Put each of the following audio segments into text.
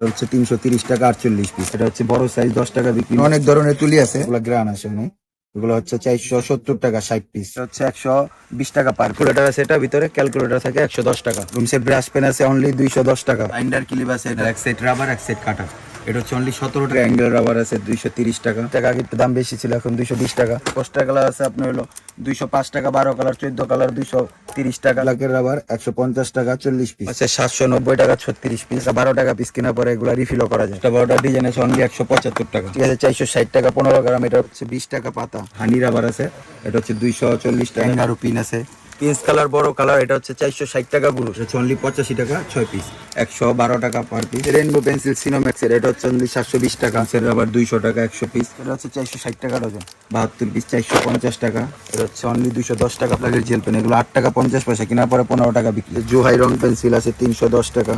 হচ্ছে তিনশো তিরিশ টাকা আটচল্লিশ পিস এটা হচ্ছে বড় সাইজ দশ টাকা বিক্রি অনেক ধরনের তুলি আছে। এগুলো গ্রান আছে অনেক এগুলো হচ্ছে চারশো সত্তর টাকা ষাট পিস হচ্ছে একশো বিশ টাকা পার ক্যালকুলেটার আছে এটা ভিতরে ক্যালকুলেটার থাকে একশো দশ টাকা। রুমসের ব্রাশ পেন আছে অনলি দুইশো দশ টাকা। বাইন্ডার ক্লিপ আছে এক সেট রাবার এক সেট কাটা এটা হচ্ছে অনলি সতেরো টাকা। অ্যাঙ্গেল রাবার আছে দুইশো তিরিশ টাকা। টাকা আগে একটু দাম বেশি ছিল এখন দুইশো বিশ টাকা। দশটা কালার আছে আপনার হলো দুইশো পাঁচ টাকা বারো কালার চোদ্দ কালার দুইশো তিরিশ টাকা। লাখের রাবার একশো পঞ্চাশ টাকা চল্লিশ পিস আছে সাতশো নব্বই টাকা ছত্রিশ পিস বারো টাকা পিস কেনার পরে এগুলো রিফিলও করা যায়। এটা বারোটা ডিজাইন আছে অনলি একশো পঁচাত্তর টাকা। ঠিক আছে চারশো ষাট টাকা পনেরো গ্রাম। এটা হচ্ছে বিশ টাকা পাতা। হানি রাবার আছে এটা হচ্ছে দুইশো চল্লিশ টাকা। আরও পিন আছে। পিস কালার বড় কালার এটা হচ্ছে চারশো ষাট টাকা গুলো হচ্ছে অনলি পঁচাশি টাকা ছয় পিস একশো বারো টাকা পার পিস রেনবো পেন্সিল সিনোম্যাক্সের এটা হচ্ছে অনলি সাতশো বিশ টাকা। সের আবার দুইশো টাকা একশো পিস এটা হচ্ছে চারশো ষাট টাকা ডজন বাহাত্তর পিস চারশো পঞ্চাশ টাকা। এটা হচ্ছে অনলি দুইশো দশ টাকা প্লাগের জেল পেন এগুলো আট টাকা পঞ্চাশ পয়সা কেনার পরে পনেরো টাকা বিক্রি। জুহাই রং পেন্সিল আছে তিনশো দশ টাকা।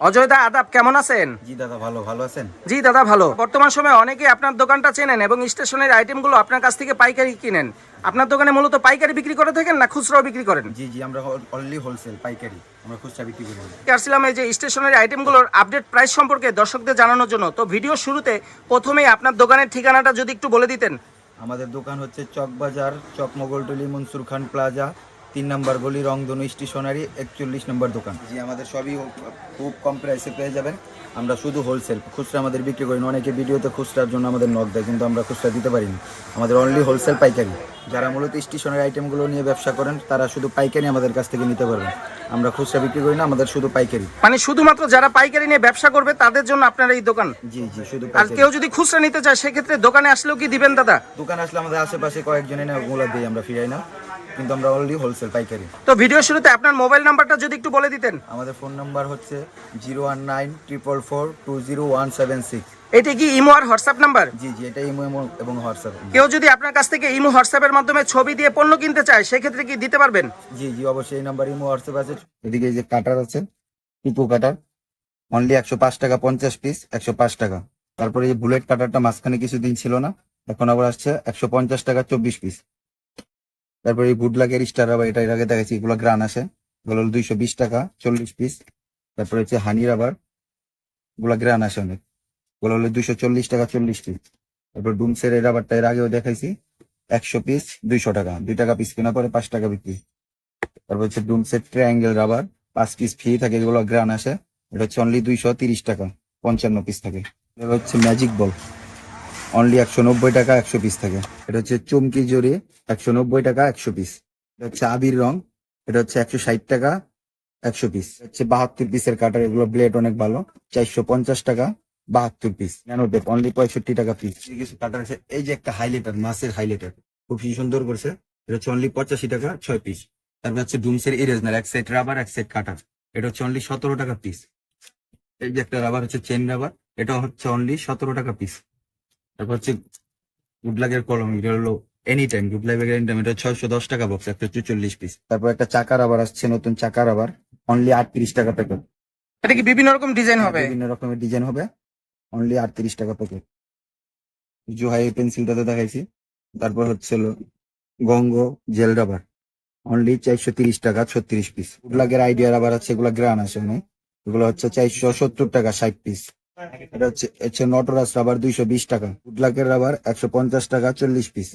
অজয় দা আদাব কেমন আছেন? জি দাদা ভালো ভালো আছেন? জি দাদা ভালো। বর্তমান সময়ে অনেকেই আপনার দোকানটা চেনেন এবং স্টেশনের আইটেমগুলো আপনার কাছ থেকে পাইকারি কিনেন। আপনার দোকানে মূলত পাইকারি বিক্রি করে থাকেন না খুচরাও বিক্রি করেন? জি জি আমরা অনলি হোলসেল পাইকারি। আমরা খুচরা বিক্রি করি। আসছিলাম এই যে স্টেশনের আইটেমগুলোর আপডেট প্রাইস সম্পর্কে দর্শকদের জানানোর জন্য। তো ভিডিও শুরুতে প্রথমেই আপনার দোকানের ঠিকানাটা যদি একটু বলে দিতেন। আমাদের দোকান হচ্ছে চকবাজার চক মোগলটলি মনসুর খান প্লাজা তিন নম্বর গলি রংধনু স্টেশনারি একচল্লিশ নম্বর দোকান। জি আমাদের সবই খুব কম প্রাইসে পেয়ে যাবেন। আমরা শুধু হোলসেল খুচরা আমাদের বিক্রি করি না। অনেকে ভিডিওতে খুচরার জন্য আমাদের নক দেয় কিন্তু আমরা খুচরা দিতে পারি না। আমাদের অনলি হোলসেল পাইকারি। যারা মূলত স্টেশনারি আইটেমগুলো নিয়ে ব্যবসা করেন তারা শুধু পাইকারি আমাদের কাছ থেকে নিতে পারবেন। আমরা খুচরা বিক্রি করি না আমাদের শুধু পাইকারি। মানে শুধুমাত্র যারা পাইকারি নিয়ে ব্যবসা করবে তাদের জন্য আপনার এই দোকান? জি জি শুধু আর কেউ যদি খুচরা নিতে চায় সেক্ষেত্রে দোকানে আসলেও কি দিবেন দাদা? দোকান আসলে আমাদের আশেপাশে কয়েকজনে না ওগুলো দিই আমরা ফিরাই না। কিন্তু আমরা অনলি হোলসেল পাইকারি। তো ভিডিও শুরুতে আপনার মোবাইল নাম্বারটা যদি একটু বলে দিতেন। আমাদের ফোন নাম্বার হচ্ছে zero one nine triple four two zero one seven six এটা কি ইমো আর হোয়াটসঅ্যাপ নাম্বার? জি জি এটা ইমো ইমো এবং হোয়াটসঅ্যাপ। কেউ যদি আপনার কাছ থেকে ইমো হোয়াটসঅ্যাপের মাধ্যমে ছবি দিয়ে পণ্য কিনতে চায় সেক্ষেত্রে কি দিতে পারবেন? জি জি অবশ্যই এই নাম্বার ইমো হোয়াটসঅ্যাপ আছে। এদিকে এই যে কাটার আছে পিপু কাটার অনলি একশো পাঁচ টাকা পঞ্চাশ পিস একশো পাঁচ টাকা। তারপরে এই বুলেট কাটারটা মাঝখানে কিছুদিন ছিল না এখন আবার আসছে একশো পঞ্চাশ টাকা চব্বিশ পিস তারপরে এই গুড লাগের স্টার আবার এটা এর আগে দেখাচ্ছি এগুলো গ্রান আসে এগুলো হলো দুইশো বিশ টাকা, চল্লিশ পিস তারপরে হচ্ছে হানি রাবার এগুলো গ্রান আসে অনেক। এগুলো হলো দুইশো চল্লিশ টাকা, চল্লিশ পিস তারপর ডুমসের এই রাবারটা এর আগেও দেখাইছি, একশো পিস দুইশো টাকা। দুই টাকা পিস কেনা পরে পাঁচ টাকা বিক্রি। তারপর হচ্ছে ডুমসের ট্রায়াঙ্গেল রাবার পাঁচ পিস ফ্রি থাকে, এগুলো গ্রান আসে এটা হচ্ছে অনলি দুইশো তিরিশ টাকা, পঞ্চান্ন পিস থাকে। হচ্ছে ম্যাজিক বল অনলি একশো নব্বই টাকা, একশো পিস থাকে। এটা হচ্ছে চুমকি জড়ি একশো নব্বই টাকা, একশো পিস এটা হচ্ছে আবির রং, এটা হচ্ছে একশো ষাট টাকা, একশো পিস হচ্ছে বাহাত্তর পিসের কাটার, এগুলো ব্লেড অনেক ভালো, চারশো পঞ্চাশ টাকা, বাহাত্তর পিস। ন্যানো ন্যানোটেপ অনলি পঁয়ষট্টি টাকা পিস কিছু কাটার আছে, এই যে একটা হাইলাইটার মাছের হাইলাইটার খুব সুন্দর করছে। এটা হচ্ছে অনলি পঁচাশি টাকা, ছয় পিস তারপর হচ্ছে ডুমসের ইরেজনার এক সাইড রাবার এক সাইড কাটার এটা হচ্ছে অনলি সতেরো টাকা পিস এই যে একটা রাবার হচ্ছে চেন রাবার এটা হচ্ছে অনলি সতেরো টাকা পিস তারপর হচ্ছে গুডলাগের কলম এটা হলো এনি টাইম গুডলাগের এনি টাইম এটা ছয়শো দশ টাকা বক্স একটা চুচল্লিশ পিস তারপর একটা চাকা রাবার আসছে নতুন চাকা রাবার অনলি আটত্রিশ টাকা প্যাকেট এটা কি বিভিন্ন রকম ডিজাইন হবে? বিভিন্ন রকমের ডিজাইন হবে অনলি আটত্রিশ টাকা প্যাকেট জুহাই পেন্সিলটাতে দেখাইছি। তারপর হচ্ছে হলো গঙ্গ জেল রাবার অনলি চারশো তিরিশ টাকা ছত্রিশ পিস গুডলাগের আইডিয়া রাবার আছে এগুলো গ্রান আছে অনেক। এগুলো হচ্ছে চারশো সত্তর টাকা ষাট পিস এটা হচ্ছে হচ্ছে নটরাস রাবার দুইশো বিশ টাকা গুডলাগের রাবার একশো পঞ্চাশ টাকা, চল্লিশ পিস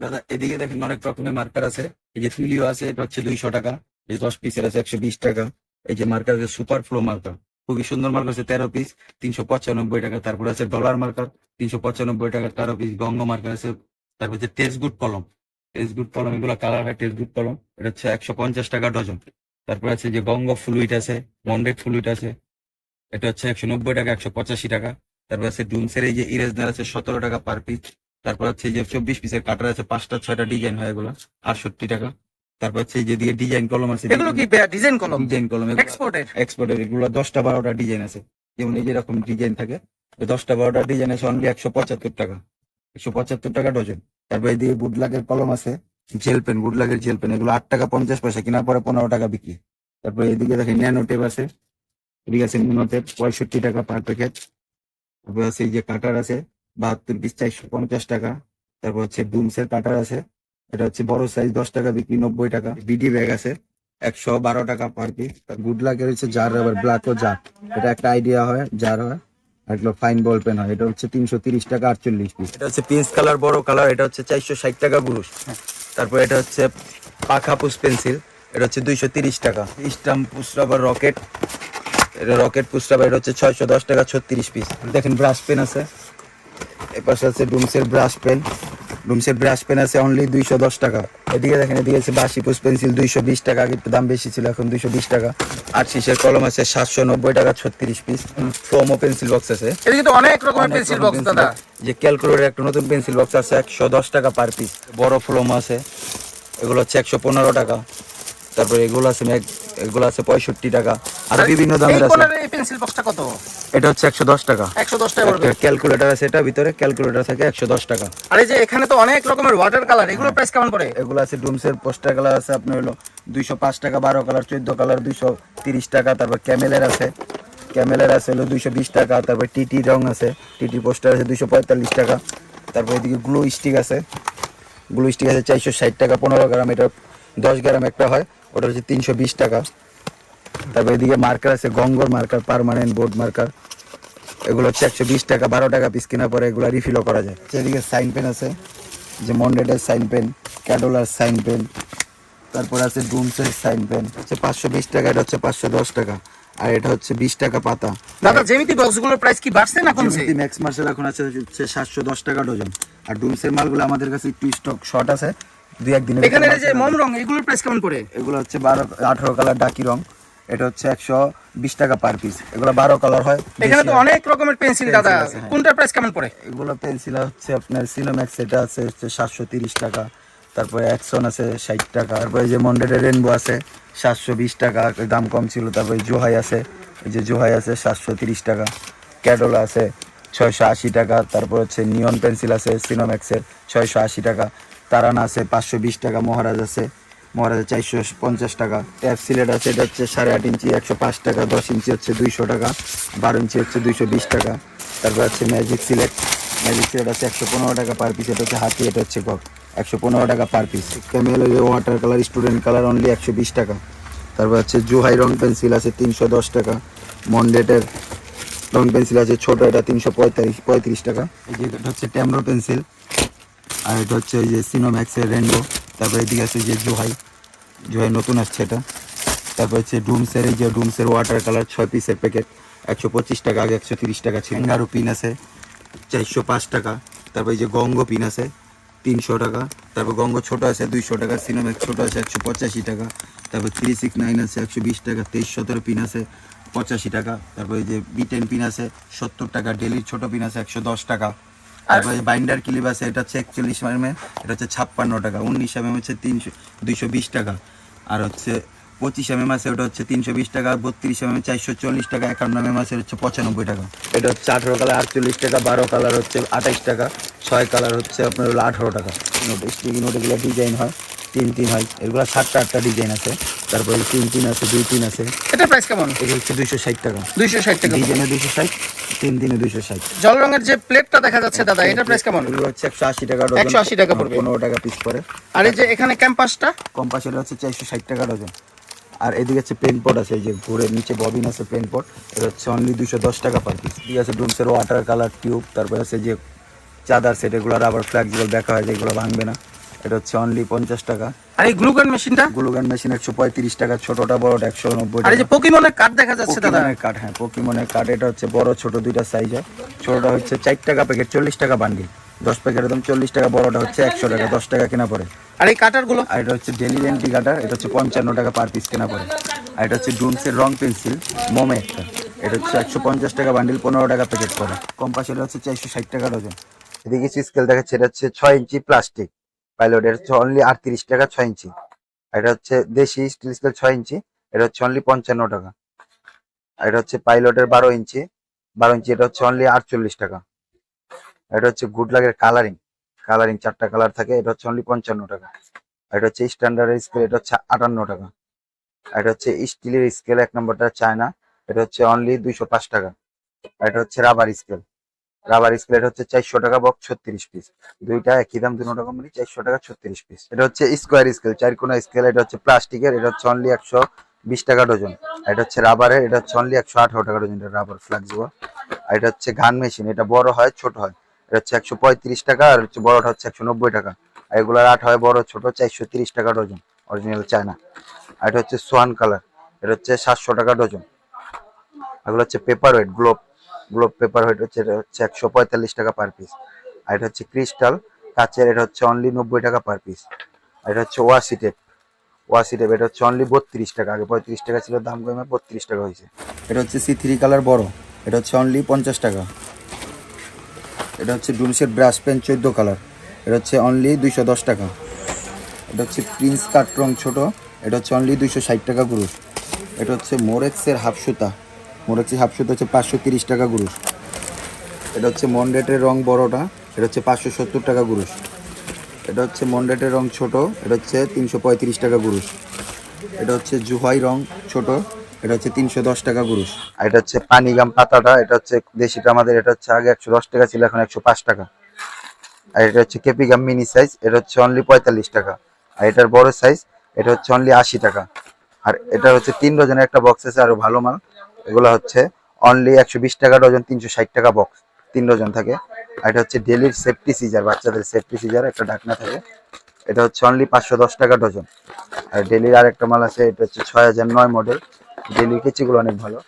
দাদা, এদিকে দেখেন অনেক রকমের মার্কার আছে। এই যে ফিলিও আছে, এটা হচ্ছে দুইশো টাকা, এই দশ পিসের আছে একশো বিশ টাকা। এই যে মার্কার আছে সুপার ফ্লো মার্কার খুবই সুন্দর মার্কার আছে, তেরো পিস তিনশো পঁচানব্বই টাকা। তারপরে আছে ডলার মার্কার তিনশো পঁচানব্বই টাকা, তেরো পিস গঙ্গ মার্কার আছে, তারপর হচ্ছে টেস্ট গুড কলম। টেস্ট গুড কলম, এগুলো কালার হয় টেস্ট গুড কলম। এটা হচ্ছে একশো পঞ্চাশ টাকা ডজন। তারপর আছে যে গঙ্গ ফ্লুইড আছে মন্ডেড ফ্লুইড আছে। এটা হচ্ছে একশো নব্বই টাকা একশো পঁচাশি টাকা। তারপর আছে ডুমসের এই যে ইরেজনার আছে সতেরো টাকা পার পিস তারপর হচ্ছে এই যে চব্বিশ পিসের কাটার আছে পাঁচটা ছয়টা ডিজাইন হয় এগুলো আটষট্টি টাকা। তারপর হচ্ছে এই যে দিকে ডিজাইন কলম আছে এগুলো কি ডিজাইন কলম ডিজাইন কলম এক্সপোর্টের এক্সপোর্টের এগুলো দশটা বারোটা ডিজাইন আছে। যেমন এই যেরকম ডিজাইন থাকে দশটা বারোটা ডিজাইন আছে অনলি একশো পঁচাত্তর টাকা। একশো পঁচাত্তর টাকা ডজন তারপর এদিকে বুডলাগের কলম আছে জেল পেন বুডলাগের জেল পেন এগুলো আট টাকা পঞ্চাশ পয়সা কেনার পরে পনেরো টাকা বিক্রি। তারপর এদিকে দেখেন ন্যানো টেপ আছে। এদিকে আছে টেপ পঁয়ষট্টি টাকা পার প্যাকেট তারপর আছে এই যে কাটার আছে, বাহাত্তর পিস চারশো পঞ্চাশ টাকা। তারপর হচ্ছে ডুমসের কাটার আছে, এটা হচ্ছে বড় সাইজ দশ টাকা বিক্রি, নব্বই টাকা। বিডি ব্যাগ আছে, একশো বারো টাকা পার পিস গুড লাকের হচ্ছে জার আবার ব্ল্যাক ও জার এটা একটা আইডিয়া হয় জার হয় এগুলো ফাইন বল পেন হয়। এটা হচ্ছে তিনশো তিরিশ টাকা, আটচল্লিশ পিস এটা হচ্ছে পিঙ্ক কালার বড় কালার এটা হচ্ছে চারশো ষাট টাকা গুরুষ তারপর এটা হচ্ছে পাখা পুষ পেন্সিল এটা হচ্ছে দুইশো তিরিশ টাকা। স্টাম্প পুষরাবার রকেট এটা রকেট পুষরাবার এটা হচ্ছে ছয়শো দশ টাকা ছত্রিশ পিস দেখেন ব্রাশ পেন আছে। এপাশে আছে ডুমসের ব্রাশ পেন ডুমসের ব্রাশ পেন আছে অনলি দুইশো দশ টাকা। এদিকে দেখেন এদিকে আছে বাসি পুষ পেন্সিল দুইশো বিশ টাকা। আগে একটু দাম বেশি ছিল এখন দুইশো বিশ টাকা। আর শীষের কলম আছে সাতশো নব্বই টাকা ছত্রিশ পিস ফ্রোমো পেন্সিল বক্স আছে। এদিকে তো অনেক রকমের পেন্সিল বক্স দাদা। যে ক্যালকুলেটর একটা নতুন পেন্সিল বক্স আছে একশো দশ টাকা পার পিস বড় ফ্লোম আছে। এগুলো হচ্ছে একশো পনেরো টাকা। তারপরে এগুলো আছে ম্যাগ- এগুলো আছে পঁয়ষট্টি টাকা। আর বিভিন্ন দামের আছে। এই পেন্সিল বক্সটা কত? এটা হচ্ছে একশো দশ টাকা। একশো দশ টাকা পড়বে। ক্যালকুলেটর আছে এটা ভিতরে ক্যালকুলেটর থাকে একশো দশ টাকা। আর এই যে এখানে তো অনেক রকমের ওয়াটার কালার এগুলোর প্রাইস কেমন পড়ে? এগুলো আছে ডুমসের পোস্টার কালার আছে আপনার হলো দুইশো পাঁচ টাকা বারো কালার চোদ্দ কালার দুইশো তিরিশ টাকা তারপর ক্যামেলের আছে। ক্যামেলের আছে হলো দুইশো বিশ টাকা তারপর টিটি রং আছে টিটি পোস্টার আছে দুইশো পঁয়তাল্লিশ টাকা তারপর এদিকে গ্লু স্টিক আছে। গ্লু স্টিক আছে চারশো ষাট টাকা পনেরো গ্রাম এটা দশ গ্রাম একটা হয়। ওটা হচ্ছে তিনশো বিশ টাকা। তারপর এদিকে মার্কার আছে গঙ্গর মার্কার পার্মানেন্ট বোর্ড মার্কার এগুলো হচ্ছে একশো বিশ টাকা বারো টাকা পিস কেনার পরে এগুলো রিফিলও করা যায়। এদিকে সাইন পেন আছে যে মন্ডেটের সাইন পেন ক্যাডোলার সাইন পেন তারপর আছে ডুমসের সাইন পেন হচ্ছে পাঁচশো বিশ টাকা এটা হচ্ছে পাঁচশো দশ টাকা। আর এটা হচ্ছে বিশ টাকা পাতা। দাদা জেমিতি বক্সগুলোর প্রাইস কি বাড়ছে না কমছে? জ্যামিতি ম্যাক্স মার্শাল এখন আছে হচ্ছে সাতশো দশ টাকা ডজন। আর ডুমসের মালগুলো আমাদের কাছে একটু স্টক শর্ট আছে। দুই একদিনের এখানে যে মম রং এগুলোর প্রাইস কেমন পড়ে? এগুলো হচ্ছে বারো আঠারো কালার ডাকি রং। এটা হচ্ছে একশো বিশ টাকা পার পিস এগুলো বারো কালার হয় এখানে তো অনেক রকমের পেন্সিল দাদা আছে, হ্যাঁ। প্রাইস কেমন পড়ে? এগুলো পেন্সিল হচ্ছে আপনার সিনোম্যাক্স এটা আছে হচ্ছে সাতশো তিরিশ টাকা। তারপরে অ্যাকশন আছে ষাট টাকা। তারপরে যে মন্ডেটের রেনবো আছে সাতশো বিশ টাকা। দাম কম ছিল তারপরে জোহাই আছে। এই যে জোহাই আছে সাতশো তিরিশ টাকা। ক্যাডোলা আছে ছয়শো আশি টাকা। তারপর হচ্ছে নিয়ন পেন্সিল আছে সিনোম্যাক্সের ছয়শো আশি টাকা। তারানা আছে, পাঁচশো বিশ টাকা, মহারাজ আছে। মহারাজ চারশো পঞ্চাশ টাকা। ট্যাপ সিলেট আছে, এটা হচ্ছে সাড়ে আট ইঞ্চি, একশো পাঁচ টাকা, দশ ইঞ্চি হচ্ছে দুইশো টাকা, বারো ইঞ্চি হচ্ছে দুইশো বিশ টাকা। তারপর হচ্ছে ম্যাজিক সিলেট ম্যাজিক সিলেট আছে একশো পনেরো টাকা পার পিস এটা হচ্ছে হাতি, এটা হচ্ছে কক একশো পনেরো টাকা per piece Camel water colour student colour only একশো বিশ টাকা। তারপর হচ্ছে জুহাই রং পেন্সিল আছে তিনশো দশ টাকা। মন্ডেটের রং পেন্সিল আছে ছোটো, এটা তিনশো পঁয়তাল্লিশ, পঁয়ত্রিশ টাকা। এই যে এটা হচ্ছে ট্যামরো পেন্সিল আর এটা হচ্ছে এই যে সিনোম্যাক্সের রেনবো তারপর এদিকে আছে যে জোহাই। জোহাই নতুন আসছে এটা। তারপর হচ্ছে ডুমসের এই যে ডুমসের ওয়াটার কালার ছয় পিসের প্যাকেট একশো পঁচিশ টাকা, আগে একশো তিরিশ টাকা ছিল। আরও পিন আছে, চারশো পাঁচ টাকা। তারপর এই যে গঙ্গ পিন আছে, তিনশো টাকা। তারপর গঙ্গ ছোট আছে, দুইশো টাকা। সিনেম্যাক্স ছোট আছে, একশো পঁচাশি টাকা। তারপর থ্রি সিক্স নাইন আছে, একশো বিশ টাকা। তেইশ সতেরো পিন আছে, পঁচাশি টাকা। তারপর এই যে বি টেন পিন আছে, সত্তর টাকা। ডেলির ছোট পিন আছে, একশো দশ টাকা। তারপরে বাইন্ডার ক্লিপ আছে, এটা হচ্ছে একচল্লিশ এম এটা হচ্ছে ছাপ্পান্ন টাকা। উনিশ এম হচ্ছে তিনশো, দুইশো বিশ টাকা। আর হচ্ছে পঁচিশ এম আছে, ওটা হচ্ছে তিনশো বিশ টাকা। বত্রিশ এম চারশো চল্লিশ টাকা। একান্ন এম আছে, হচ্ছে পঁচানব্বই টাকা। এটা হচ্ছে আঠেরো কালার, আটচল্লিশ টাকা। বারো কালার হচ্ছে আঠাশ টাকা। ছয় কালার হচ্ছে আপনার হলো আঠেরো টাকা। নোট স্টিকি নোট ডিজাইন হয়। তিন তিন হয়। এগুলো সাতটা আটটা ডিজাইন আছে। তারপরে তিন তিন আছে দুই তিন আছে। এটা প্রাইস কেমন? এগুলো হচ্ছে দুইশো ষাট টাকা। দুইশো ষাট টাকা। ডিজাইনে দুইশো ষাট তিন তিনে দুইশো ষাট। জল রঙের যে প্লেটটা দেখা যাচ্ছে দাদা এটার প্রাইস কেমন? এগুলো হচ্ছে একশো আশি টাকা 180 টাকা পড়বে। পনেরো টাকা পিস পরে আর এই যে এখানে ক্যাম্পাসটা কম্পাস এটা হচ্ছে চারশো ষাট টাকা ডজন। আর এদিকে হচ্ছে পেন পট আছে এই যে ঘুরে নিচে ববিন আছে পেন পট এটা হচ্ছে অনলি দুশো দশ টাকা পার পিস ঠিক আছে ডুমসের ওয়াটার কালার টিউব তারপরে আছে যে চাদার সেট এগুলো রাবার ফ্ল্যাক্সিবল দেখা হয় যেগুলো ভাঙবে না। এটা হচ্ছে অনলি পঞ্চাশ টাকা। আর এই গ্লুগান মেশিনটা? গ্লুগান মেশিন একশো পঁয়ত্রিশ টাকা ছোটটা বড়টা একশো নব্বই টাকা। পকিমনের কার্ড দেখা যাচ্ছে দাদা? কাঠ হ্যাঁ পকিমনের কাঠ এটা হচ্ছে বড় ছোট দুইটা সাইজ হয় ছোটটা হচ্ছে চার টাকা প্যাকেট চল্লিশ টাকা বান্ডিল দশ প্যাকেট একদম চল্লিশ টাকা বড়টা হচ্ছে একশো টাকা দশ টাকা কেনা পড়ে। আর এই কাটারগুলো আর এটা হচ্ছে ডেলি রেন্টি কাটার এটা হচ্ছে পঞ্চান্ন টাকা পার পিস কেনা পড়ে। আর এটা হচ্ছে ডুমসের রং পেন্সিল মোমে একটা। এটা হচ্ছে একশো পঞ্চাশ টাকা বান্ডিল পনেরো টাকা প্যাকেট পড়ে। কম্পাস এটা হচ্ছে চারশো ষাট টাকা ডজন এদিকে স্কেল দেখাচ্ছে এটা হচ্ছে ছয় ইঞ্চি প্লাস্টিক পাইলট এটা হচ্ছে অনলি আটত্রিশ টাকা ছয় ইঞ্চি এটা হচ্ছে দেশি স্টিল স্কেল ছয় ইঞ্চি এটা হচ্ছে অনলি পঞ্চান্ন টাকা এটা হচ্ছে পাইলটের বারো ইঞ্চি বারো ইঞ্চি এটা হচ্ছে অনলি আটচল্লিশ টাকা এটা হচ্ছে গুড লাগের কালারিং কালারিং চারটা কালার থাকে এটা হচ্ছে অনলি পঞ্চান্ন টাকা এটা হচ্ছে স্ট্যান্ডার্ড স্কেল এটা হচ্ছে আটান্ন টাকা এটা হচ্ছে স্টিলের স্কেল এক নম্বরটা চায়না এটা হচ্ছে অনলি দুইশো পাঁচ টাকা এটা হচ্ছে রাবার স্কেল রাবার স্কেল হচ্ছে চারশো টাকা বক্স ছত্রিশ পিস দুইটা একই দাম, দুটো কোম্পানি চারশো টাকা, ছত্রিশ পিস এটা হচ্ছে স্কোয়ার স্কেল চার কোনা স্কেল এটা হচ্ছে প্লাস্টিকের, এটা হচ্ছে অনলি একশো বিশ টাকা ডজন এটা হচ্ছে রাবারের এটা হচ্ছে অনলি একশো আঠারো টাকা ডজন এটা রাবার ফ্লেক্সিবল আর এটা হচ্ছে ঘান মেশিন এটা বড় হয়, ছোট হয়। এটা হচ্ছে একশো পঁয়ত্রিশ টাকা, আর হচ্ছে বড়টা হচ্ছে একশো নব্বই টাকা। আর এগুলোর আট হয় বড়, ছোট, চারশো তিরিশ টাকা ডজন অরিজিনাল চায়না আর এটা হচ্ছে সোয়ান কালার এটা হচ্ছে সাতশো টাকা ডজন এগুলো হচ্ছে paper weight globe globe paper weight হচ্ছে এটা হচ্ছে একশো পঁয়তাল্লিশ টাকা পার পিস আর এটা হচ্ছে ক্রিস্টাল কাচের এটা হচ্ছে অনলি নব্বই টাকা পার পিস আর এটা হচ্ছে ওয়াসি টেপ ওয়াসি টেপ এটা হচ্ছে অনলি বত্রিশ টাকা আগে পঁয়ত্রিশ টাকা ছিল দাম কমে বত্রিশ টাকা হয়েছে এটা হচ্ছে সি থ্রি কালার বড় এটা হচ্ছে অনলি পঞ্চাশ টাকা এটা হচ্ছে ডুমসের ব্রাশ পেন চোদ্দ কালার এটা হচ্ছে অনলি দুইশো দশ টাকা এটা হচ্ছে প্রিন্স কাট রং ছোটো এটা হচ্ছে অনলি দুইশো ষাট টাকা গুরুষ এটা হচ্ছে মোরেক্সের হাফ সুতা মোরেক্সের হাফ সুতা হচ্ছে পাঁচশো তিরিশ টাকা গুরুষ এটা হচ্ছে মন্ডেটের রং বড়টা এটা হচ্ছে পাঁচশো সত্তর টাকা গুরুষ এটা হচ্ছে মন্ডেটের রং ছোট এটা হচ্ছে তিনশো পঁয়ত্রিশ টাকা গুরুষ এটা হচ্ছে জুহাই রং ছোট এটা হচ্ছে তিনশো দশ টাকা গুরুষ আর এটা হচ্ছে পানিগাম পাতাটা এটা হচ্ছে দেশিটা আমাদের এটা হচ্ছে আগে একশো দশ টাকা ছিল এখন একশো পাঁচ টাকা আর এটা হচ্ছে কেপিগাম মিনি সাইজ এটা হচ্ছে অনলি পঁয়তাল্লিশ টাকা আর এটার বড় সাইজ এটা হচ্ছে অনলি আশি টাকা আর এটা হচ্ছে তিন ডজনের একটা বক্স আছে আরও ভালো মাল এগুলো হচ্ছে অনলি একশো বিশ টাকা ডজন, তিনশো ষাট টাকা বক্স তিন ডজন থাকে। আর এটা হচ্ছে ডেলির সেফটি সিজার বাচ্চাদের সেফটি সিজার একটা ডাকনা থাকে। এটা হচ্ছে অনলি পাঁচশো দশ টাকা ডজন। আর ডেলির আরেকটা মাল আছে, এটা হচ্ছে ছয় হাজার নয় মডেল ডেলির কেচিগুলো অনেক ভালো।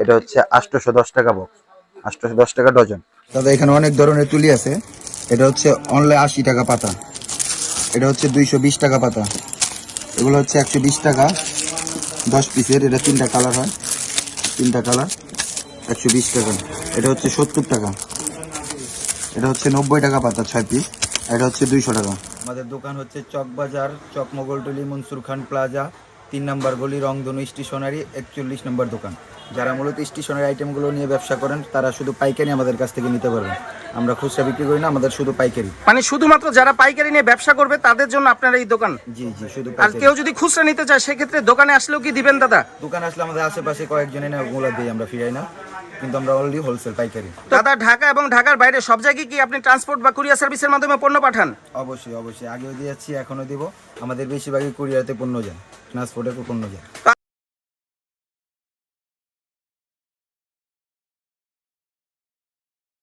এটা হচ্ছে আটশোশো টাকা বক্স আটশোশো টাকা ডজন। দাদা, এখানে অনেক ধরনের তুলি আছে। এটা হচ্ছে অনলি আশি টাকা পাতা। এটা হচ্ছে দুইশো বিশ টাকা পাতা। এগুলো হচ্ছে একশো বিশ টাকা, দশ পিসের এটা তিনটা কালার হয়। তিনটা কালার একশো বিশ টাকা। এটা হচ্ছে সত্তর টাকা। এটা হচ্ছে নব্বই টাকা পাতা ছয় পিস এটা হচ্ছে দুইশো টাকা। আমাদের দোকান হচ্ছে চকবাজার চকমগলটলি মনসুর খান প্লাজা তিন নম্বর গলি রংধনু স্টেশনারি একচল্লিশ নম্বর দোকান। যারা মূলত স্টেশনারি আইটেমগুলো নিয়ে ব্যবসা করেন তারা শুধু পাইকারি আমাদের কাছ থেকে নিতে পারবেন। আমরা খুচরা বিক্রি করি না আমাদের শুধু পাইকারি। মানে শুধুমাত্র যারা পাইকারি নিয়ে ব্যবসা করবে তাদের জন্য আপনার এই দোকান? জি জি শুধু আর কেউ যদি খুচরা নিতে চায় সেক্ষেত্রে দোকানে আসলেও কি দিবেন দাদা? দোকানে আসলে আমাদের আশেপাশে কয়েকজনে না ওগুলো দিই আমরা ফিরাই না। কিন্তু আমরা অলরেডি হোলসেল পাইকারি। দাদা ঢাকা এবং ঢাকার বাইরে সব জায়গায় কি আপনি ট্রান্সপোর্ট বা কুরিয়ার সার্ভিসের মাধ্যমে পণ্য পাঠান? অবশ্যই অবশ্যই। আগেও দিয়েছি এখনও দিব। আমাদের বেশিরভাগই কুরিয়ারতে পণ্য যায়। ট্রান্সপোর্টে পণ্য যায়।